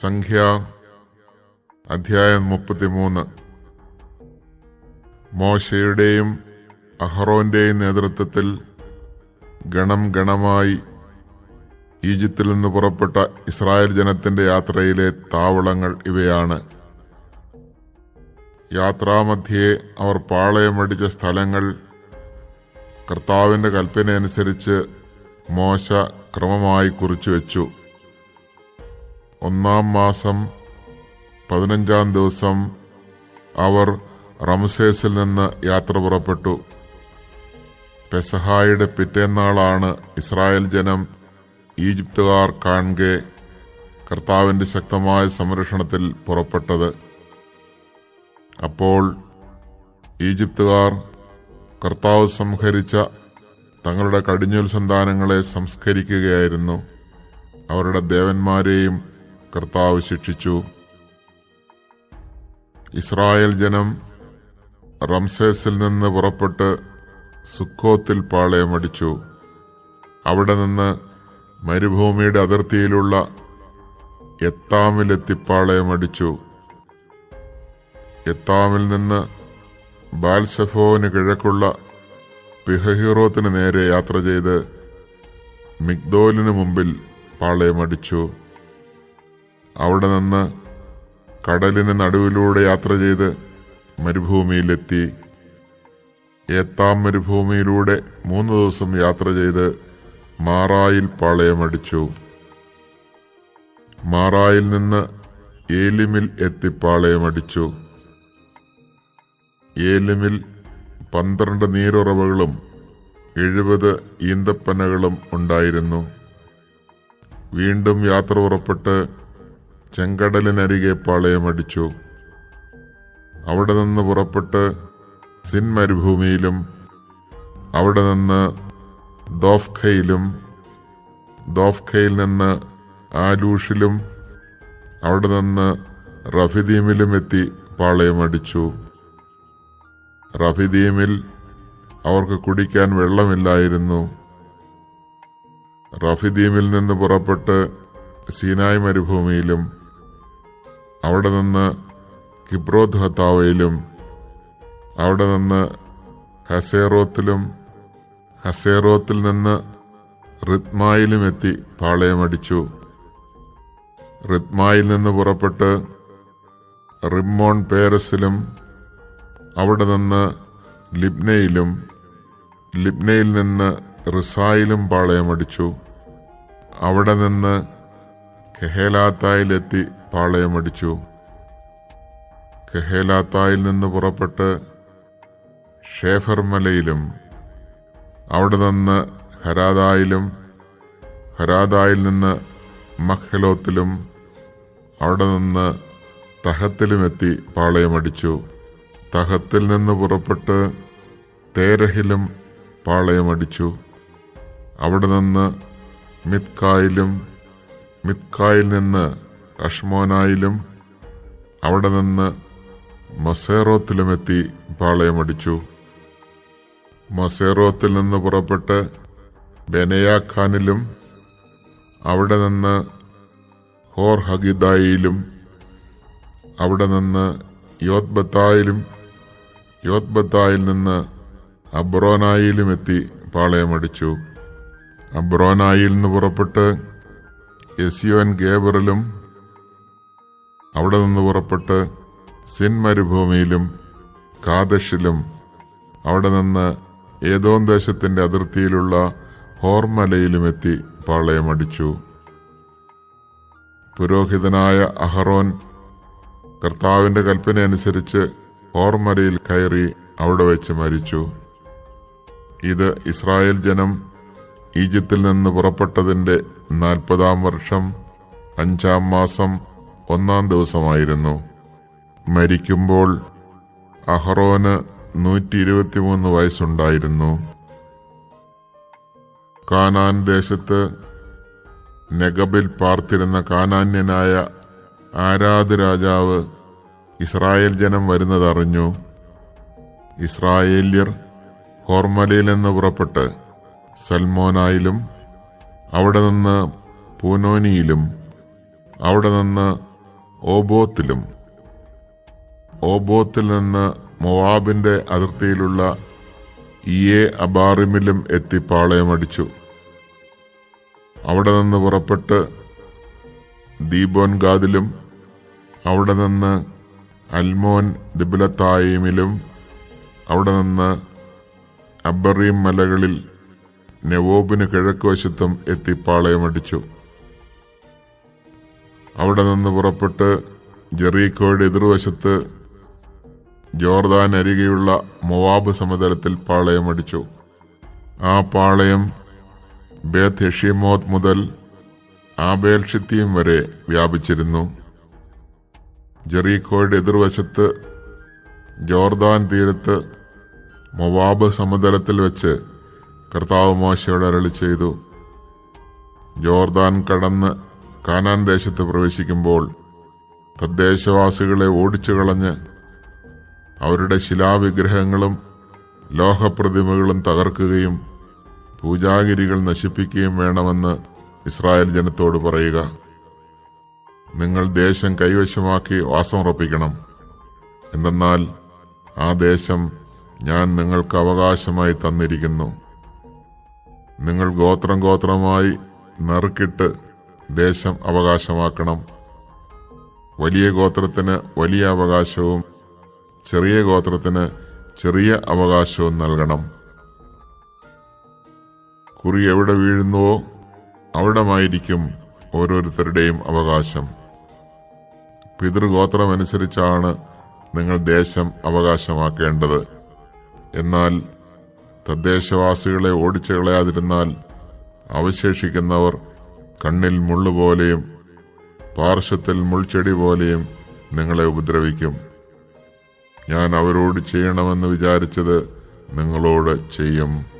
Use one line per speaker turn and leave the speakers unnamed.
സംഖ്യ അധ്യായം മുപ്പത്തിമൂന്ന്. മോശയുടെയും അഹറോന്റെയും നേതൃത്വത്തിൽ ഗണം ഗണമായി ഈജിപ്തിൽ നിന്ന് പുറപ്പെട്ട ഇസ്രായേൽ ജനത്തിന്റെ യാത്രയിലെ താവളങ്ങൾ ഇവയാണ്. യാത്രാമധ്യേ അവർ പാളയമടിച്ച സ്ഥലങ്ങൾ കർത്താവിന്റെ കൽപ്പനയനുസരിച്ച് മോശ ക്രമമായി കുറിച്ചു വെച്ചു ഒന്നാം മാസം പതിനഞ്ചാം ദിവസം അവർ റംസേസിൽ നിന്ന് യാത്ര പുറപ്പെട്ടു. പെസഹായുടെ പിറ്റേന്നാളാണ് ഇസ്രായേൽ ജനം ഈജിപ്തുകാർ കാൺകെ കർത്താവിന്റെ ശക്തമായ സംരക്ഷണത്തിൽ പുറപ്പെട്ടത്. അപ്പോൾ ഈജിപ്തുകാർ കർത്താവ് സംഹരിച്ച തങ്ങളുടെ കടിഞ്ഞൂൽ സന്താനങ്ങളെ സംസ്കരിക്കുകയായിരുന്നു. അവരുടെ ദേവന്മാരെയും കർത്താവ് ശിക്ഷിച്ചു. ഇസ്രായേൽ ജനം റംസേസിൽ നിന്ന് പുറപ്പെട്ട് സുക്കോത്തിൽ പാളയമടിച്ചു അവിടെ നിന്ന് മരുഭൂമിയുടെ അതിർത്തിയിലുള്ള എത്താമിലെത്തി പാളയമടിച്ചു എത്താമിൽ നിന്ന് ബാൽസഫോന് കിഴക്കുള്ള പിഹഹീറോത്തിന് നേരെ യാത്ര ചെയ്ത് മിഗ്ദോലിന് മുമ്പിൽ പാളയമടിച്ചു അവിടെ നിന്ന് കടലിന് നടുവിലൂടെ യാത്ര ചെയ്ത് മരുഭൂമിയിലെത്തി. ഏത്താം മരുഭൂമിയിലൂടെ മൂന്ന് ദിവസം യാത്ര ചെയ്ത് മാറായിൽ പാളയമടിച്ചു മാറായിൽ നിന്ന് ഏലിമിൽ എത്തി പാളയമടിച്ചു ഏലിമിൽ പന്ത്രണ്ട് നീരുറവകളും എഴുപത് ഈന്തപ്പനകളും ഉണ്ടായിരുന്നു. വീണ്ടും യാത്ര പുറപ്പെട്ട് ചെങ്കടലിനരികെ പാളയമടിച്ചു അവിടെ നിന്ന് പുറപ്പെട്ട് സിൻ മരുഭൂമിയിലും അവിടെ നിന്ന് ദോഫ്ഖയിലും ദോഫ്ഖയിൽ നിന്ന് ആലൂഷിലും അവിടെ നിന്ന് റഫിദീമിലും എത്തി പാളയമടിച്ചു റഫിദീമിൽ അവർക്ക് കുടിക്കാൻ വെള്ളമില്ലായിരുന്നു. റഫിദീമിൽ നിന്ന് പുറപ്പെട്ട് സീനായ് മരുഭൂമിയിലും അവിടെ നിന്ന് കിബ്രോത് ഹത്താവയിലും അവിടെ നിന്ന് ഹസേറോത്തിലും ഹസേറോത്തിൽ നിന്ന് റിത്മായിലും എത്തി പാളയമടിച്ചു. റിത്മായിൽ നിന്ന് പുറപ്പെട്ട് റിമ്മോൺ പേരസിലും അവിടെ നിന്ന് ലിബ്നയിലും ലിബ്നയിൽ നിന്ന് റിസായിലും പാളയമടിച്ചു. അവിടെ നിന്ന് കെഹേലാത്തായിലെത്തി പാളയമടിച്ചു. കെഹേലാത്തായിൽ നിന്ന് പുറപ്പെട്ട് ഷേഫർ മലയിലും അവിടെ നിന്ന് ഹരാദായിലും ഹരാദായിൽ നിന്ന് മഖലോത്തിലും അവിടെ നിന്ന് തഹത്തിലുമെത്തി പാളയമടിച്ചു. തഹത്തിൽ നിന്ന് പുറപ്പെട്ട് തേരഹിലും പാളയമടിച്ചു. അവിടെ നിന്ന് മിത്കായിലും മിത്കായിൽ നിന്ന് അഷ്മോനായിലും അവിടെ നിന്ന് മൊസേറോത്തിലുമെത്തി പാളയമടിച്ചു. മസേറോത്തിൽ നിന്ന് പുറപ്പെട്ട് ബെനയാഖാനിലും അവിടെ നിന്ന് ഹോർ ഹഗിദായിലും അവിടെ നിന്ന് യോത്ബത്തായിലും യോത്ബത്തായിൽ നിന്ന് അബ്രോനായിലും എത്തി പാളയമടിച്ചു. അബ്രോനായിൽ നിന്ന് പുറപ്പെട്ട് എസിയോൻ ഗേബറിലും അവിടെ നിന്ന് പുറപ്പെട്ട് സിൻ മരുഭൂമിയിലും കാദഷിലും അവിടെ നിന്ന് ഏതോം ദേശത്തിന്റെ അതിർത്തിയിലുള്ള ഹോർമലയിലും എത്തി പാളയമടിച്ചു. പുരോഹിതനായ അഹറോൻ കർത്താവിന്റെ കൽപ്പന അനുസരിച്ച് ഹോർമലയിൽ കയറി അവിടെ വെച്ച് മരിച്ചു. ഇത് ഇസ്രായേൽ ജനം ഈജിപ്തിൽ നിന്ന് പുറപ്പെട്ടതിന്റെ നാൽപ്പതാം വർഷം അഞ്ചാം മാസം ഒന്നാം ദിവസമായിരുന്നു. മരിക്കുമ്പോൾ അഹ്റോന് നൂറ്റി ഇരുപത്തിമൂന്ന് വയസ്സുണ്ടായിരുന്നു. കാനാൻ ദേശത്ത് നെഗബിൽ പാർത്തിരുന്ന കാനാന്യനായ ആരാധ രാജാവ് ഇസ്രായേൽ ജനം വരുന്നതറിഞ്ഞു. ഇസ്രായേല്യർ ഹോർമലയിൽ നിന്ന് പുറപ്പെട്ട് സൽമോനായിലും അവിടെ നിന്ന് പൂനോനിയിലും അവിടെ നിന്ന് ഓബോത്തിലും. ഓബോത്തിൽ നിന്ന് മൊവാബിന്റെ അതിർത്തിയിലുള്ള ഇയെ അബാറിമിലും എത്തി പാളയമടിച്ചു. അവിടെ നിന്ന് പുറപ്പെട്ട് ദീപോൻഗാദിലും അവിടെ നിന്ന് അൽമോൻ ദിബുലത്തായിമിലും അവിടെ നിന്ന് അബറീം മലകളിൽ നെവോബിന് കിഴക്കുവശത്തും എത്തി പാളയമടിച്ചു അവിടെ നിന്ന് പുറപ്പെട്ട് ജെറീക്കോയുടെ എതിർവശത്ത് ജോർദാൻ അരികെയുള്ള മൊവാബ് സമതലത്തിൽ പാളയമടിച്ചു ആ പാളയം ബേത്ത് ഹെഷിമോത്ത് മുതൽ ആബേൽഷിത്തിയും ഷിത്തീം വരെ വ്യാപിച്ചിരുന്നു. ജെറീക്കോയുടെ എതിർവശത്ത് ജോർദാൻ തീരത്ത് മൊവാബ് സമതലത്തിൽ വെച്ച് കർത്താവ് മോശയോട് അരളി ചെയ്തു. ജോർദാൻ കടന്ന് കാനാൻ ദേശത്ത് പ്രവേശിക്കുമ്പോൾ തദ്ദേശവാസികളെ ഓടിച്ചു കളഞ്ഞ് അവരുടെ ശിലാവിഗ്രഹങ്ങളും ലോഹപ്രതിമകളും തകർക്കുകയും പൂജാഗിരികൾ നശിപ്പിക്കുകയും വേണമെന്ന് ഇസ്രായേൽ ജനത്തോട് പറയുക. നിങ്ങൾ ദേശം കൈവശമാക്കി വാസം ഉറപ്പിക്കണം എന്തെന്നാൽ ആ ദേശം ഞാൻ നിങ്ങൾക്ക് അവകാശമായി തന്നിരിക്കുന്നു. നിങ്ങൾ ഗോത്രം ഗോത്രമായി നറുക്കിട്ട് ദേശം അവകാശമാക്കണം. വലിയ ഗോത്രത്തിന് വലിയ അവകാശവും ചെറിയ ഗോത്രത്തിന് ചെറിയ അവകാശവും നൽകണം. കുറി എവിടെ വീഴുന്നുവോ അവിടമായിരിക്കും ഓരോരുത്തരുടെയും അവകാശം. പിതൃഗോത്രമനുസരിച്ചാണ് നിങ്ങൾ ദേശം അവകാശമാക്കേണ്ടത്. എന്നാൽ തദ്ദേശവാസികളെ ഓടിച്ചു കളയാതിരുന്നാൽ അവശേഷിക്കുന്നവർ കണ്ണിൽ മുള്ളുപോലെയും പാർശ്വത്തിൽ മുൾച്ചെടി പോലെയും നിങ്ങളെ ഉപദ്രവിക്കും. ഞാൻ അവരോട് ചെയ്യണമെന്ന് വിചാരിച്ചത് നിങ്ങളോട് ചെയ്യും.